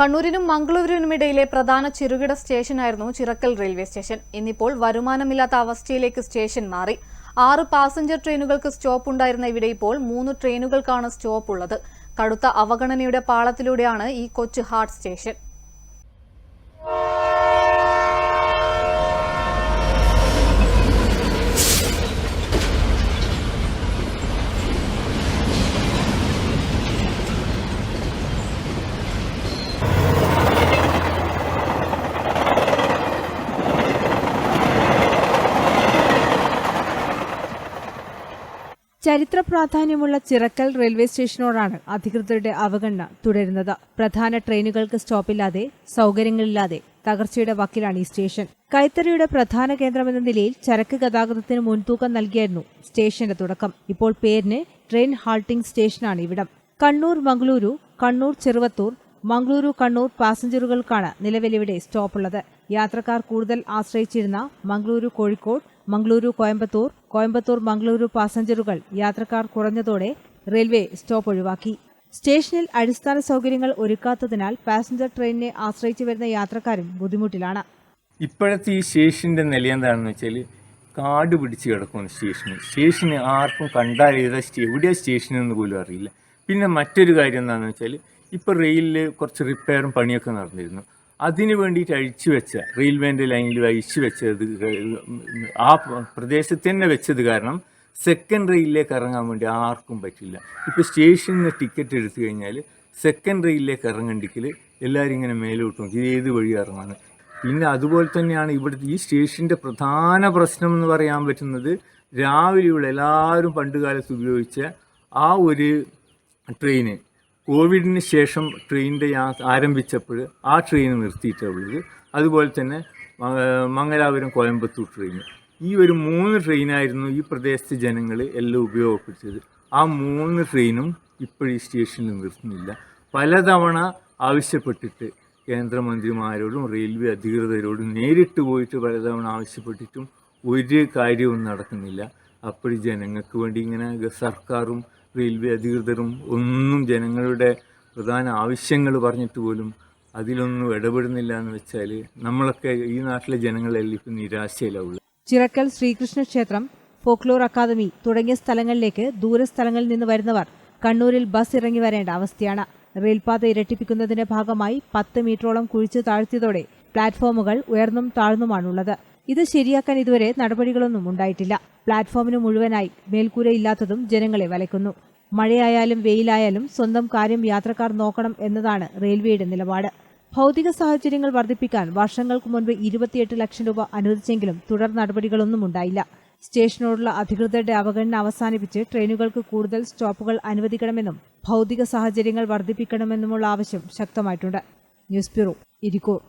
കണ്ണൂരിനും മംഗളൂരുവിനുമിടയിലെ പ്രധാന ചെറുകിട സ്റ്റേഷനായിരുന്നു Chirakkal railway station. ഇന്നിപ്പോൾ വരുമാനമില്ലാത്ത അവസ്ഥയിലേക്ക് സ്റ്റേഷൻ മാറി. ആറ് പാസഞ്ചർ ട്രെയിനുകൾക്ക് സ്റ്റോപ്പ് ഉണ്ടായിരുന്ന ഇവിടെ ഇപ്പോൾ മൂന്ന് ട്രെയിനുകൾക്കാണ് സ്റ്റോപ്പ് ഉള്ളത്. കടുത്ത അവഗണനയുടെ പാളത്തിലൂടെയാണ് ഈ കൊച്ചു ഹാർട്ട് സ്റ്റേഷൻ. ചരിത്ര പ്രാധാന്യമുള്ള ചിറക്കൽ റെയിൽവേ സ്റ്റേഷനോടാണ് അധികൃതരുടെ അവഗണന തുടരുന്നത്. പ്രധാന ട്രെയിനുകൾക്ക് സ്റ്റോപ്പില്ലാതെ സൗകര്യങ്ങളില്ലാതെ തകർച്ചയുടെ വക്കിലാണ് ഈ സ്റ്റേഷൻ. കൈത്തറിയുടെ പ്രധാന കേന്ദ്രമെന്ന നിലയിൽ ചരക്ക് ഗതാഗതത്തിന് മുൻതൂക്കം നൽകിയായിരുന്നു സ്റ്റേഷന്റെ തുടക്കം. ഇപ്പോൾ പേരിന് ട്രെയിൻ ഹാൾട്ടിംഗ് സ്റ്റേഷനാണ് ഇവിടം. കണ്ണൂർ മംഗളൂരു കണ്ണൂർ ചെറുവത്തൂർ മംഗളൂരു കണ്ണൂർ പാസഞ്ചറുകൾക്കാണ് നിലവിലിവിടെ സ്റ്റോപ്പുള്ളത്. യാത്രക്കാർ കൂടുതൽ ആശ്രയിച്ചിരുന്ന മംഗളൂരു കോഴിക്കോട് മംഗളൂരു കോയമ്പത്തൂർ കോയമ്പത്തൂർ മംഗളൂരു പാസഞ്ചറുകൾ യാത്രക്കാർ കുറഞ്ഞതോടെ റെയിൽവേ സ്റ്റോപ്പ് ഒഴിവാക്കി. സ്റ്റേഷനിൽ അടിസ്ഥാന സൗകര്യങ്ങൾ ഒരുക്കാത്തതിനാൽ പാസഞ്ചർ ട്രെയിനിനെ ആശ്രയിച്ചു വരുന്ന യാത്രക്കാരും ബുദ്ധിമുട്ടിലാണ്. ഇപ്പോഴത്തെ ഈ സ്റ്റേഷന്റെ നില എന്താണെന്ന് വെച്ചാൽ കാട് പിടിച്ച് കിടക്കുന്നു സ്റ്റേഷന്. സ്റ്റേഷന് ആർക്കും കണ്ടാൽ ഏതാ സ്റ്റേ എവിടെയാ സ്റ്റേഷൻ എന്ന് പോലും അറിയില്ല. പിന്നെ മറ്റൊരു കാര്യം എന്താണെന്ന് വെച്ചാൽ ഇപ്പോൾ റെയിലിൽ കുറച്ച് റിപ്പയറും പണിയൊക്കെ നടന്നിരുന്നു. അതിന് വേണ്ടിയിട്ട് അഴിച്ചു വെച്ച റെയിൽവേന്റെ ലൈനിൽ അഴിച്ചു വെച്ചത് ആ പ്രദേശത്ത് തന്നെ വെച്ചത് കാരണം സെക്കൻഡ് റെയിലിലേക്ക് ഇറങ്ങാൻ വേണ്ടി ആർക്കും പറ്റില്ല. ഇപ്പോൾ സ്റ്റേഷനിൽ നിന്ന് ടിക്കറ്റ് എടുത്തു കഴിഞ്ഞാൽ സെക്കൻഡ് റെയിലിലേക്ക് ഇറങ്ങണ്ടെങ്കിൽ എല്ലാവരും ഇങ്ങനെ മേലോട്ട് നോക്കി ഇത് ഏത് വഴി ഇറങ്ങാന്ന് പിന്നെ അതുപോലെ തന്നെയാണ് ഇവിടുത്തെ ഈ സ്റ്റേഷന്റെ പ്രധാന പ്രശ്നം എന്ന് പറയാൻ പറ്റുന്നത് രാവിലെയുള്ള എല്ലാവരും പണ്ട് കാലത്ത് ഉപയോഗിച്ച ആ ഒരു ട്രെയിന് കോവിഡിന് ശേഷം ട്രെയിനിന്റെ യാ ആരംഭിച്ചപ്പോൾ ആ ട്രെയിൻ നിർത്തിയിട്ടുള്ളത്. അതുപോലെ തന്നെ മംഗലാപുരം കോയമ്പത്തൂർ ട്രെയിൻ ഈ ഒരു മൂന്ന് ട്രെയിനായിരുന്നു ഈ പ്രദേശത്തെ ജനങ്ങൾ എല്ലാം ഉപയോഗപ്പെടുത്തിയത്. ആ മൂന്ന് ട്രെയിനും ഇപ്പോഴും ഈ സ്റ്റേഷനിൽ നിർത്തുന്നില്ല. പലതവണ ആവശ്യപ്പെട്ടിട്ട് കേന്ദ്രമന്ത്രിമാരോടും റെയിൽവേ അധികൃതരോടും നേരിട്ട് പോയിട്ട് പലതവണ ആവശ്യപ്പെട്ടിട്ടും ഒരു കാര്യവും നടക്കുന്നില്ല. അപ്പോൾ ജനങ്ങൾക്ക് വേണ്ടി ഇങ്ങനെ സർക്കാരും റെയിൽവേ അധികൃതരും ഒന്നും ജനങ്ങളുടെ പ്രധാന ആവശ്യങ്ങൾ പറഞ്ഞിട്ട് പോലും അതിലൊന്നും ഇടപെടുന്നില്ല എന്ന് വെച്ചാൽ നമ്മളൊക്കെ ഈ നാട്ടിലെ ജനങ്ങളെല്ലാം ഇപ്പം നിരാശയിലാവുള്ളൂ ചിറക്കൽ ശ്രീകൃഷ്ണ ക്ഷേത്രം ഫോക്ലോർ അക്കാദമി തുടങ്ങിയ സ്ഥലങ്ങളിലേക്ക് ദൂരസ്ഥലങ്ങളിൽ നിന്ന് വരുന്നവർ കണ്ണൂരിൽ ബസ് ഇറങ്ങി വരേണ്ട അവസ്ഥയാണ്. റെയിൽപാത ഇരട്ടിപ്പിക്കുന്നതിന്റെ ഭാഗമായി പത്ത് മീറ്ററോളം കുഴിച്ചു താഴ്ത്തിയതോടെ പ്ലാറ്റ്ഫോമുകൾ ഉയർന്നും താഴ്ന്നുമാണുള്ളത്. ഇത് ശരിയാക്കാൻ ഇതുവരെ നടപടികളൊന്നും ഉണ്ടായിട്ടില്ല. പ്ലാറ്റ്ഫോമിന് മുഴുവനായി മേൽക്കൂരയില്ലാത്തതും ജനങ്ങളെ വലയ്ക്കുന്നു. മഴയായാലും വെയിലായാലും സ്വന്തം കാര്യം യാത്രക്കാർ നോക്കണം എന്നതാണ് റെയിൽവേയുടെ നിലപാട്. ഭൗതിക സാഹചര്യങ്ങൾ വർദ്ധിപ്പിക്കാൻ വർഷങ്ങൾക്ക് മുൻപ് ഇരുപത്തിയെട്ട് ലക്ഷം രൂപ അനുവദിച്ചെങ്കിലും തുടർ നടപടികളൊന്നും ഉണ്ടായില്ല. സ്റ്റേഷനോടുള്ള അധികൃതരുടെ അവഗണന അവസാനിപ്പിച്ച് ട്രെയിനുകൾക്ക് കൂടുതൽ സ്റ്റോപ്പുകൾ അനുവദിക്കണമെന്നും ഭൗതിക സാഹചര്യങ്ങൾ വർദ്ധിപ്പിക്കണമെന്നുമുള്ള ആവശ്യം ശക്തമായിട്ടുണ്ട്. News bureau Irikkur.